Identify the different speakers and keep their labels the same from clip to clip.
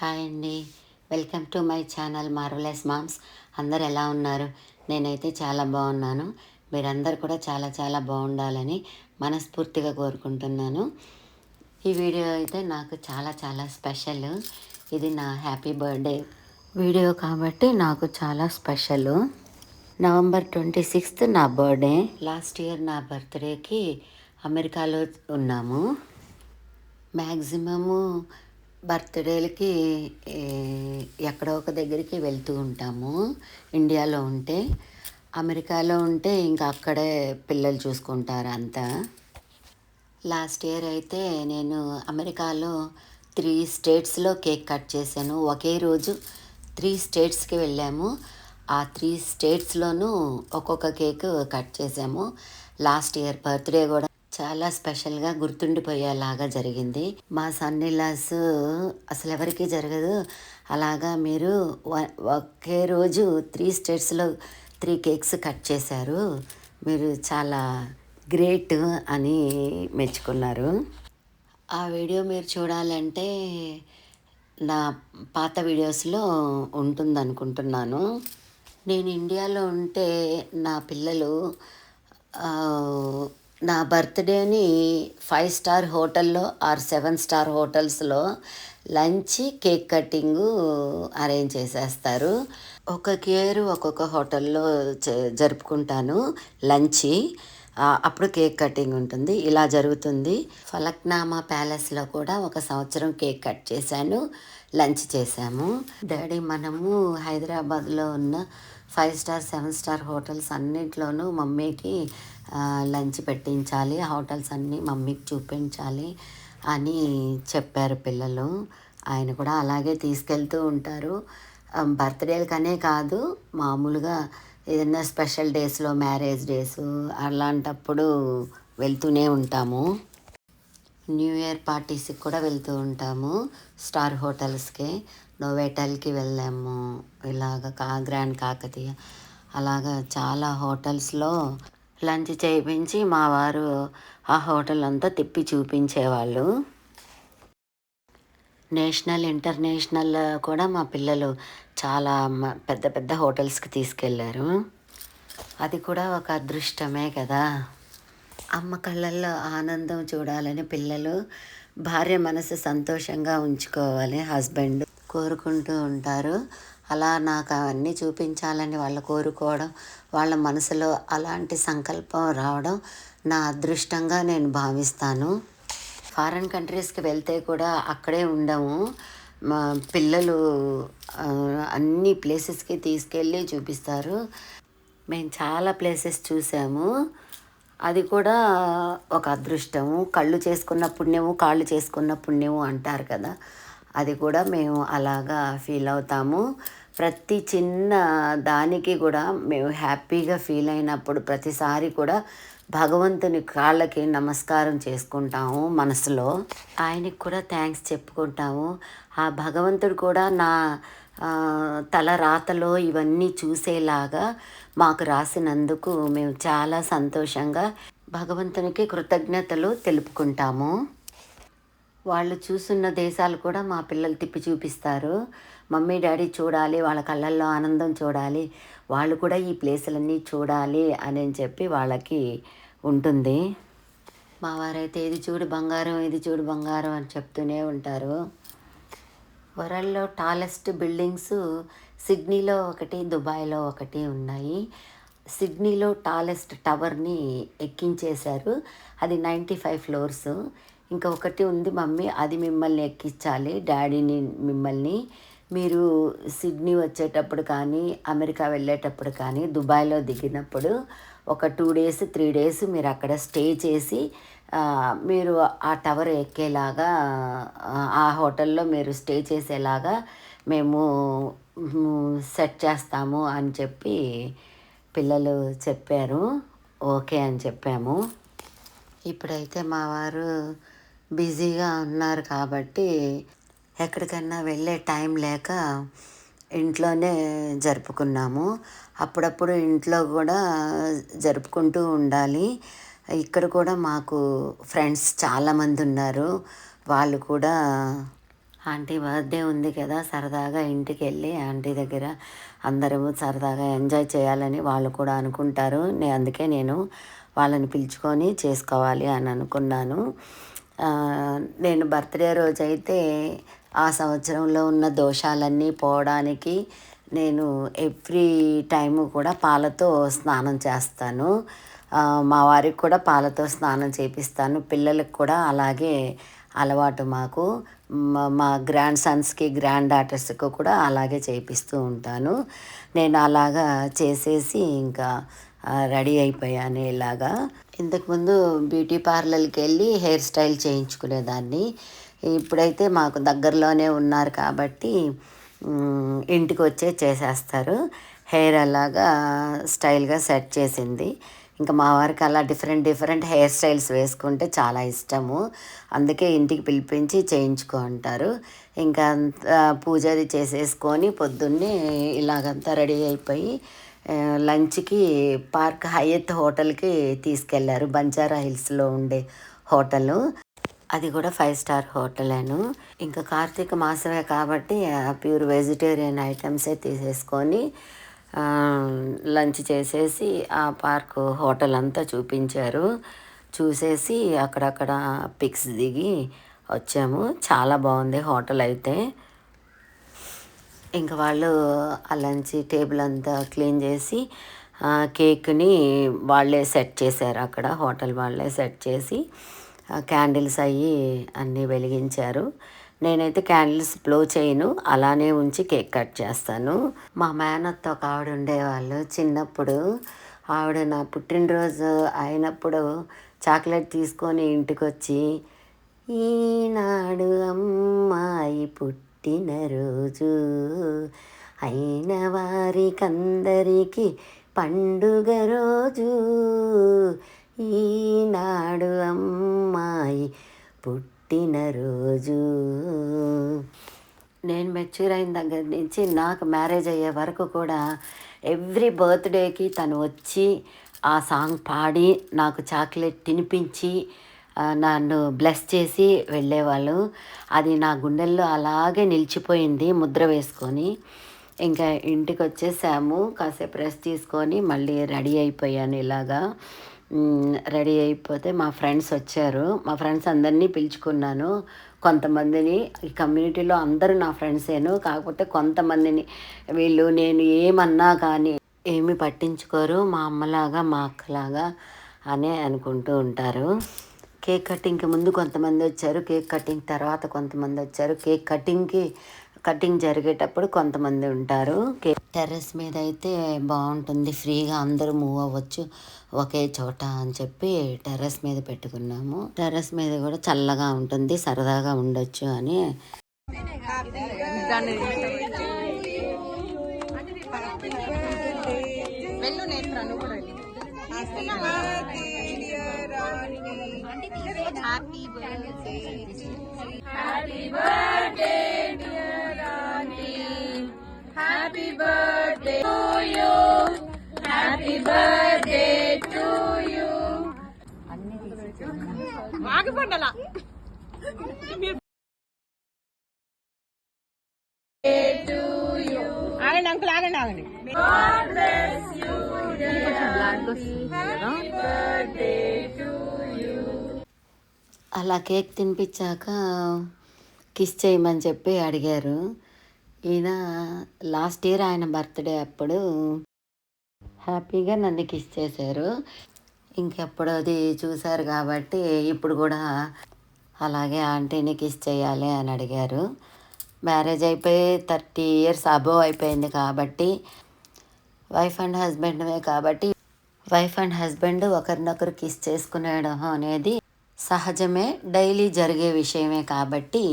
Speaker 1: Hi అండి. Welcome to my channel marvellous moms. అందరు ఎలా ఉన్నారు? నేనైతే చాలా బాగున్నాను. మీరందరు కూడా చాలా చాలా బాగుండాలని మనస్ఫూర్తిగా కోరుకుంటున్నాను. ఈ వీడియో అయితే నాకు చాలా చాలా స్పెషల్. ఇది నా హ్యాపీ బర్త్డే వీడియో కాబట్టి నాకు చాలా స్పెషల్. నవంబర్ ట్వంటీ సిక్స్త్ నా బర్త్డే. లాస్ట్ ఇయర్ నా బర్త్డేకి అమెరికాలో ఉన్నాము. మ్యాక్సిమము బర్త్డేలకి ఎక్కడో ఒక దగ్గరికి వెళ్తూ ఉంటాము. ఇండియాలో ఉంటే అమెరికాలో ఉంటే ఇంకా అక్కడే పిల్లలు చూసుకుంటారు అంతా. లాస్ట్ ఇయర్ అయితే నేను అమెరికాలో త్రీ స్టేట్స్లో కేక్ కట్ చేశాను. ఒకే రోజు త్రీ స్టేట్స్కి వెళ్ళాము. ఆ త్రీ స్టేట్స్లోనూ ఒక్కొక్క కేక్ కట్ చేసాము లాస్ట్ ఇయర్ బర్త్డే కూడా చాలా స్పెషల్గా గుర్తుండిపోయేలాగా జరిగింది. మా సన్నిలాస్ అసలు ఎవరికీ జరగదు. అలాగా మీరు ఒకే రోజు త్రీ స్టేట్స్లో త్రీ కేక్స్ కట్ చేశారు. మీరు చాలా గ్రేట్ అని మెచ్చుకున్నారు. ఆ వీడియో మీరు చూడాలంటే నా పాత వీడియోస్లో ఉంటుందనుకుంటున్నాను. నేను ఇండియాలో ఉంటే నా పిల్లలు నా బర్త్డేని ఫైవ్ స్టార్ హోటల్లో ఆర్ సెవెన్ స్టార్ హోటల్స్లో లంచ్ కేక్ కటింగ్ అరేంజ్ చేసేస్తారు. ఒక్కొక్క ఇయర్ ఒక్కొక్క హోటల్లో జరుపుకుంటాను. లంచ్ అప్పుడు కేక్ కటింగ్ ఉంటుంది. ఇలా జరుగుతుంది. ఫలక్నామా ప్యాలెస్లో కూడా ఒక సంవత్సరం కేక్ కట్ చేశాను. లంచ్ చేశాము. డాడీ మనము హైదరాబాద్లో ఉన్న five star seven star hotels అన్నింటిలోనూ మమ్మీకి లంచ్ పెట్టించాలి. హోటల్స్ అన్నీ మమ్మీకి చూపించాలి అని చెప్పారు పిల్లలు. ఆయన కూడా అలాగే తీసుకెళ్తూ ఉంటారు. బర్త్డేలకనే కాదు మామూలుగా ఏదైనా స్పెషల్ డేస్లో మ్యారేజ్ డేస్ అలాంటప్పుడు వెళ్తూనే ఉంటాము. న్యూ ఇయర్ పార్టీస్కి కూడా వెళ్తూ ఉంటాము. స్టార్ హోటల్స్కి నోవేటల్కి వెళ్ళాము. ఇలాగ కా గ్రాండ్ కాకతీయ. అలాగా చాలా హోటల్స్లో లంచ్ చేయించి మా వారు ఆ హోటల్ అంతా తిప్పి చూపించేవాళ్ళు. నేషనల్ ఇంటర్నేషనల్ కూడా మా పిల్లలు చాలా పెద్ద పెద్ద హోటల్స్కి తీసుకెళ్ళారు. అది కూడా ఒక అదృష్టమే కదా. అమ్మ కళ్ళల్లో ఆనందం చూడాలని పిల్లలు భార్య మనసు సంతోషంగా ఉంచుకోవాలి హస్బెండ్ కోరుకుంటూ ఉంటారు. అలా నాకు అవన్నీ చూపించాలని వాళ్ళు కోరుకోవడం వాళ్ళ మనసులో అలాంటి సంకల్పం రావడం నా అదృష్టంగా నేను భావిస్తాను. ఫారెన్ కంట్రీస్కి వెళ్తే కూడా అక్కడే ఉండము. మా పిల్లలు అన్ని ప్లేసెస్కి తీసుకెళ్ళి చూపిస్తారు. మేము చాలా ప్లేసెస్ చూసాము. అది కూడా ఒక అదృష్టము. కళ్ళు చేసుకున్న పుణ్యము కాళ్ళు చేసుకున్న పుణ్యము అంటారు కదా. అది కూడా మేము అలాగా ఫీల్ అవుతాము. ప్రతి చిన్న దానికి కూడా మేము హ్యాపీగా ఫీల్ అయినప్పుడు ప్రతిసారి కూడా భగవంతుని కాళ్ళకి నమస్కారం చేసుకుంటాము మనసులో. ఆయనకి కూడా థ్యాంక్స్ చెప్పుకుంటాము. ఆ భగవంతుడు కూడా నా తల రాతలో ఇవన్నీ చూసేలాగా మాకు రాసినందుకు మేము చాలా సంతోషంగా భగవంతునికి కృతజ్ఞతలు తెలుపుకుంటాము. వాళ్ళు చూస్తున్న దేశాలు కూడా మా పిల్లలు తిప్పి చూపిస్తారు. మమ్మీ డాడీ చూడాలి వాళ్ళ కళ్ళల్లో ఆనందం చూడాలి. వాళ్ళు కూడా ఈ ప్లేసులన్నీ చూడాలి అని చెప్పి వాళ్ళకి ఉంటుంది. మా వారైతే ఇది చూడు బంగారం ఇది చూడు బంగారం అని చెప్తూనే ఉంటారు. వరల్డ్లో టాలెస్ట్ బిల్డింగ్స్ సిడ్నీలో ఒకటి దుబాయ్లో ఒకటి ఉన్నాయి. సిడ్నీలో టాలెస్ట్ టవర్ని ఎక్కించేశారు. అది నైంటీ ఫైవ్ ఫ్లోర్స్. ఇంకా ఒకటి ఉంది మమ్మీ అది మిమ్మల్ని ఎక్కించాలి డాడీని మిమ్మల్ని మీరు సిడ్నీ వచ్చేటప్పుడు కానీ అమెరికా వెళ్ళేటప్పుడు కానీ దుబాయ్లో దిగినప్పుడు ఒక టూ డేస్ త్రీ డేస్ మీరు అక్కడ స్టే చేసి మీరు ఆ టవర్ ఎక్కేలాగా ఆ, హోటల్లో మీరు స్టే చేసేలాగా మేము సెట్ చేస్తాము అని చెప్పి పిల్లలు చెప్పారు. ఓకే అని చెప్పాము. ఇప్పుడైతే మా వారు బిజీగా ఉన్నారు కాబట్టి ఎక్కడికైనా వెళ్ళే టైం లేక ఇంట్లోనే జరుపుకున్నాము. అప్పుడప్పుడు ఇంట్లో కూడా జరుపుకుంటూ ఉండాలి. ఇక్కడ కూడా మాకు ఫ్రెండ్స్ చాలామంది ఉన్నారు. వాళ్ళు కూడా ఆంటీ బర్త్డే ఉంది కదా సరదాగా ఇంటికి వెళ్ళి ఆంటీ దగ్గర అందరము సరదాగా ఎంజాయ్ చేయాలని వాళ్ళు కూడా అనుకుంటారు. నే అందుకే నేను వాళ్ళని పిలుచుకొని చేసుకోవాలి అని అనుకున్నాను. నేను బర్త్డే రోజైతే ఆ సంవత్సరంలో ఉన్న దోషాలన్నీ పోవడానికి నేను ఎవ్రీ టైము కూడా పాలతో స్నానం చేస్తాను. మా వారికి కూడా పాలతో స్నానం చేపిస్తాను. పిల్లలకు కూడా అలాగే అలవాటు మాకు. మా- మా గ్రాండ్ సన్స్కి గ్రాండ్ డాటర్స్కి కూడా అలాగే చేపిస్తూ ఉంటాను. నేను అలాగా చేసేసి ఇంకా రెడీ అయిపోయానేలాగా ఇంతకుముందు బ్యూటీ పార్లర్కి వెళ్ళి హెయిర్ స్టైల్ చేయించుకునేదాన్ని. ఇప్పుడైతే మాకు దగ్గరలోనే ఉన్నారు కాబట్టి ఇంటికి వచ్చే చేసేస్తారు. హెయిర్ అలాగా స్టైల్గా సెట్ చేసింది. ఇంకా మా వారికి అలా డిఫరెంట్ డిఫరెంట్ హెయిర్ స్టైల్స్ వేసుకుంటే చాలా ఇష్టము. అందుకే ఇంటికి పిలిపించి చేయించుకో అంటారు. ఇంకా పూజ అది చేసేసుకొని పొద్దున్నే ఇలాగంతా రెడీ అయిపోయి లంచ్కి పార్క్ హయత్ హోటల్కి తీసుకెళ్ళారు. బంజారా హిల్స్లో ఉండే హోటల్. అది కూడా ఫైవ్ స్టార్ హోటలేను. ఇంకా కార్తీక మాసమే కాబట్టి ప్యూర్ వెజిటేరియన్ ఐటమ్సే తీసేసుకొని లంచ్ చేసేసి ఆ పార్క్ హోటల్ అంతా చూపించారు. చూసేసి అక్కడక్కడ పిక్స్ దిగి వచ్చాము. చాలా బాగుంది హోటల్ అయితే ఇంకా వాళ్ళు ఆ లంచ్ టేబుల్ అంతా క్లీన్ చేసి కేక్ని వాళ్ళే సెట్ చేశారు అక్కడ. హోటల్ వాళ్ళే సెట్ చేసి క్యాండిల్స్ అయ్యి అన్నీ వెలిగించారు. నేనైతే క్యాండిల్స్ బ్లో చేయను అలానే ఉంచి కేక్ కట్ చేస్తాను. మా మేనత్త ఒక ఆవిడ ఉండేవాళ్ళు చిన్నప్పుడు. ఆవిడ నా పుట్టినరోజు అయినప్పుడు చాక్లెట్ తీసుకొని ఇంటికి వచ్చి ఈనాడు అమ్మాయి పుట్టి పుట్టిన రోజు అయిన వారికందరికీ పండుగ రోజు. ఈనాడు అమ్మాయి పుట్టినరోజు నేను మెచ్యూర్ అయిన దగ్గర నుంచి నాకు మ్యారేజ్ అయ్యే వరకు కూడా ఎవ్రీ బర్త్డేకి తను వచ్చి ఆ సాంగ్ పాడి నాకు చాక్లెట్ తినిపించి నన్ను బ్లెస్ చేసి వెళ్ళేవాళ్ళు. అది నా గుండెల్లో అలాగే నిలిచిపోయింది ముద్ర వేసుకొని. ఇంకా ఇంటికి వచ్చేసాము కాసేపు రెస్ట్ తీసుకొని మళ్ళీ రెడీ అయిపోయాను ఇలాగా. రెడీ అయిపోతే మా ఫ్రెండ్స్ వచ్చారు. మా ఫ్రెండ్స్ అందరినీ పిలుచుకున్నాను. కొంతమందిని ఈ కమ్యూనిటీలో అందరూ నా ఫ్రెండ్సేను కాకపోతే కొంతమందిని వీళ్ళు నేను ఏమన్నా కానీ ఏమి పట్టించుకోరు. మా అమ్మలాగా మా అక్కలాగా అనే అనుకుంటూ ఉంటారు. కేక్ కటింగ్కి ముందు కొంతమంది వచ్చారు కేక్ కటింగ్ తర్వాత కొంతమంది వచ్చారు. కేక్ కటింగ్కి కటింగ్ జరిగేటప్పుడు కొంతమంది ఉంటారు. కేక్ టెర్రస్ మీద అయితే బాగుంటుంది. ఫ్రీగా అందరూ మూవ్ అవ్వచ్చు. ఒకే చోట అని చెప్పి టెర్రస్ మీద పెట్టుకున్నాము. టెర్రస్ మీద కూడా చల్లగా ఉంటుంది సరదాగా ఉండొచ్చు అని.
Speaker 2: వెళ్ళు happy birthday కూడా వెళ్ళు. happy birthday to you to you happy birthday to ఆగండి అంకుల్ ఆగండి ఆగండి
Speaker 1: అలా కేక్ తినిపించాక కిస్ చేయమని చెప్పి అడిగారు. ఈయన లాస్ట్ ఇయర్ ఆయన బర్త్డే అప్పుడు హ్యాపీగా నన్ను కిస్ చేశారు. ఇంకెప్పుడు అది చూశారు కాబట్టి ఇప్పుడు కూడా అలాగే ఆంటీని కిస్ చేయాలి అని అడిగారు. మ్యారేజ్ అయిపోయి థర్టీ ఇయర్స్ అబోవ్ అయిపోయింది కాబట్టి వైఫ్ అండ్ హస్బెండ్మే కాబట్టి వైఫ్ అండ్ హస్బెండ్ ఒకరినొకరు కిస్ చేసుకునేయడం అనేది సహజమే డైలీ జరిగే విషయమే కాబట్టి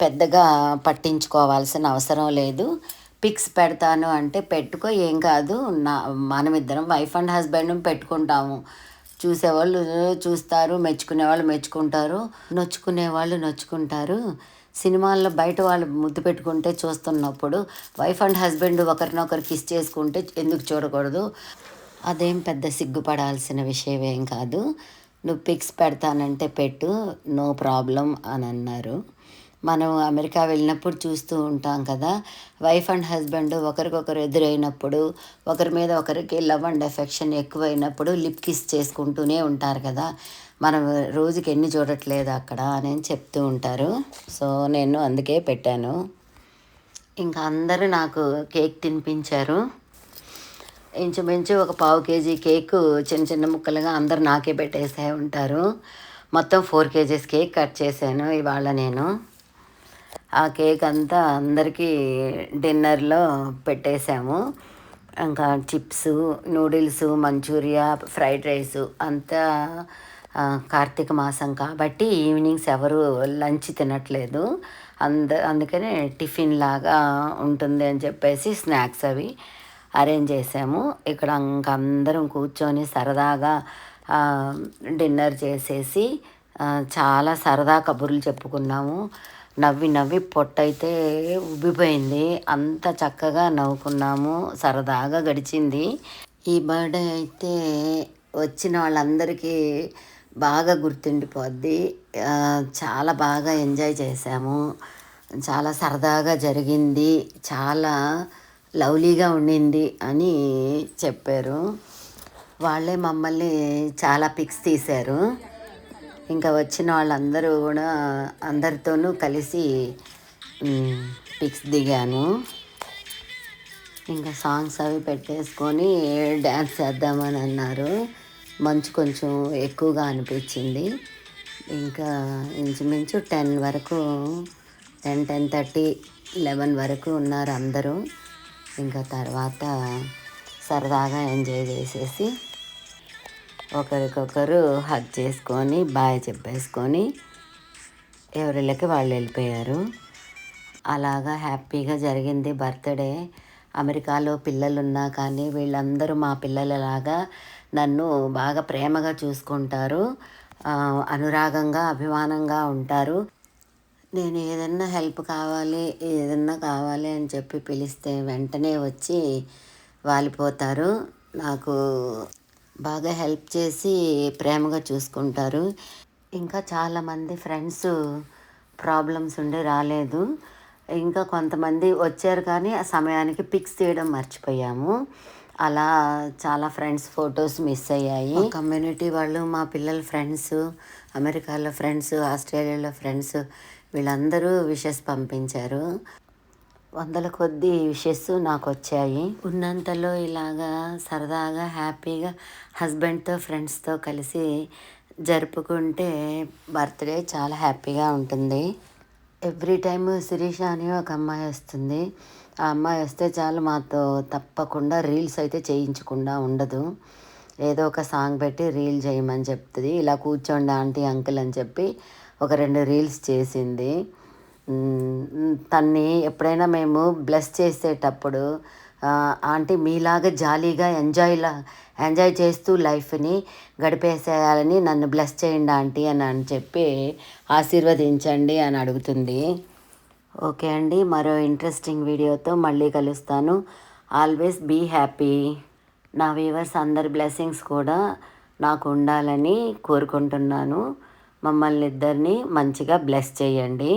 Speaker 1: పెద్దగా పట్టించుకోవాల్సిన అవసరం లేదు. పిక్స్ పెడతాను అంటే పెట్టుకో ఏం కాదు. నా మనమిద్దరం వైఫ్ అండ్ హస్బెండ్ పెట్టుకుంటాము. చూసేవాళ్ళు చూస్తారు మెచ్చుకునే వాళ్ళు మెచ్చుకుంటారు నొచ్చుకునే వాళ్ళు నొచ్చుకుంటారు. సినిమాల్లో బయట వాళ్ళు ముద్దు పెట్టుకుంటే చూస్తున్నప్పుడు వైఫ్ అండ్ హస్బెండ్ ఒకరినొకరు కిస్ చేసుకుంటే ఎందుకు చూడకూడదు? అదేం పెద్ద సిగ్గుపడాల్సిన విషయం ఏం కాదు. నువ్వు పిక్స్ పెడతానంటే పెట్టు నో ప్రాబ్లం అని అన్నారు. మనం అమెరికా వెళ్ళినప్పుడు చూస్తూ ఉంటాం కదా వైఫ్ అండ్ హస్బెండ్ ఒకరికొకరు ఎదురైనప్పుడు ఒకరి మీద ఒకరికి లవ్ అండ్ ఎఫెక్షన్ ఎక్కువైనప్పుడు లిప్ కిస్ చేసుకుంటూనే ఉంటారు కదా. మనం రోజుకి ఎన్ని చూడట్లేదు అక్కడ అని చెప్తూ ఉంటారు. సో నేను అందుకే పెట్టాను. ఇంకా అందరూ నాకు కేక్ తినిపించారు. ఇంచుమించు ఒక పావు కేజీ కేక్ చిన్న చిన్న ముక్కలుగా అందరు నాకే పెట్టేసే ఉంటారు. మొత్తం ఫోర్ కేజీస్ కేక్ కట్ చేశాను ఇవాళ నేను. ఆ కేక్ అంతా అందరికీ డిన్నర్లో పెట్టేశాము. ఇంకా chips noodles manchurian fried rice అంతా కార్తీక మాసం కాబట్టి ఈవినింగ్స్ ఎవరు లంచ్ తినట్లేదు. అంద అందుకనే టిఫిన్ లాగా ఉంటుంది అని చెప్పేసి స్నాక్స్ అవి. అరేంజ్ చేసాము. ఇక్కడ ఇంక అందరం కూర్చొని సరదాగా డిన్నర్ చేసేసి చాలా సరదా కబుర్లు చెప్పుకున్నాము. నవ్వి నవ్వి పొట్టయితే ఉబ్బిపోయింది. అంత చక్కగా నవ్వుకున్నాము. సరదాగా గడిచింది. ఈ బర్త్డే అయితే వచ్చిన వాళ్ళందరికీ బాగా గుర్తుండిపోద్ది. చాలా బాగా ఎంజాయ్ చేసాము. చాలా సరదాగా జరిగింది. చాలా లవ్లీగా ఉండింది అని చెప్పారు. వాళ్ళే మమ్మల్ని చాలా పిక్స్ తీశారు. ఇంకా వచ్చిన వాళ్ళందరూ కూడా అందరితోనూ కలిసి పిక్స్ దిగాను. ఇంకా సాంగ్స్ అవి పెట్టేసుకొని డ్యాన్స్ చేద్దామని అన్నారు. మంచు కొంచెం ఎక్కువగా అనిపించింది. ఇంకా ఇంచుమించు టెన్ వరకు టెన్ టెన్ థర్టీ లెవెన్ వరకు ఉన్నారు అందరూ. ఇంకా తర్వాత సరదాగా ఎంజాయ్ చేసేసి ఒకరికొకరు హగ్ చేసుకొని బాయ్ చెప్పేసుకొని ఎవరిళ్ళకి వాళ్ళు వెళ్ళిపోయారు. అలాగా హ్యాపీగా జరిగింది బర్త్డే. అమెరికాలో పిల్లలు ఉన్నా కానీ వీళ్ళందరూ మా పిల్లలలాగా నన్ను బాగా ప్రేమగా చూసుకుంటారు. అనురాగంగా అభిమానంగా ఉంటారు. నేను ఏదన్నా హెల్ప్ కావాలి ఏదన్నా కావాలి అని చెప్పి పిలిస్తే వెంటనే వచ్చి వాలిపోతారు. నాకు బాగా హెల్ప్ చేసి ప్రేమగా చూసుకుంటారు. ఇంకా చాలామంది ఫ్రెండ్స్ ప్రాబ్లమ్స్ ఉండి రాలేదు. ఇంకా కొంతమంది వచ్చారు కానీ ఆ సమయానికి పిక్స్ తీయడం మర్చిపోయాము. అలా చాలా ఫ్రెండ్స్ ఫొటోస్ మిస్ అయ్యాయి. కమ్యూనిటీ వాళ్ళు మా పిల్లల ఫ్రెండ్స్ అమెరికాలో ఫ్రెండ్స్ ఆస్ట్రేలియాలో ఫ్రెండ్స్ వీళ్ళందరూ విషెస్ పంపించారు. వందల కొద్ది విషెస్ నాకు వచ్చాయి ఉన్నంతలో ఇలాగా సరదాగా హ్యాపీగా హస్బెండ్తో ఫ్రెండ్స్తో కలిసి జరుపుకుంటే బర్త్డే చాలా హ్యాపీగా ఉంటుంది. ఎవ్రీ టైమ్ శిరీష అని ఒక అమ్మాయి వస్తుంది. ఆ అమ్మాయి వస్తే చాలు మాతో తప్పకుండా రీల్స్ అయితే చేయించకుండా ఉండదు. ఏదో ఒక సాంగ్ పెట్టి రీల్ చేయమని చెప్తుంది. ఇలా కూర్చోండి ఆంటీ అంకుల్ అని చెప్పి ఒక రెండు రీల్స్ చేసింది. తన్ని ఎప్పుడైనా మేము బ్లెస్ చేసేటప్పుడు ఆంటీ మీలాగా జాలీగా ఎంజాయ్లా ఎంజాయ్ చేస్తూ లైఫ్ని గడిపేసేయాలని నన్ను బ్లెస్ చేయండి ఆంటీ అని అని చెప్పి ఆశీర్వదించండి అని అడుగుతుంది. ఓకే అండి మరో ఇంట్రెస్టింగ్ వీడియోతో మళ్ళీ కలుస్తాను. Always be happy. నా వ్యూవర్స్ అందరి బ్లెస్సింగ్స్ కూడా నాకు ఉండాలని కోరుకుంటున్నాను. మమ్మల్ని ఇద్దరిని మంచిగా బ్లెస్ చేయండి.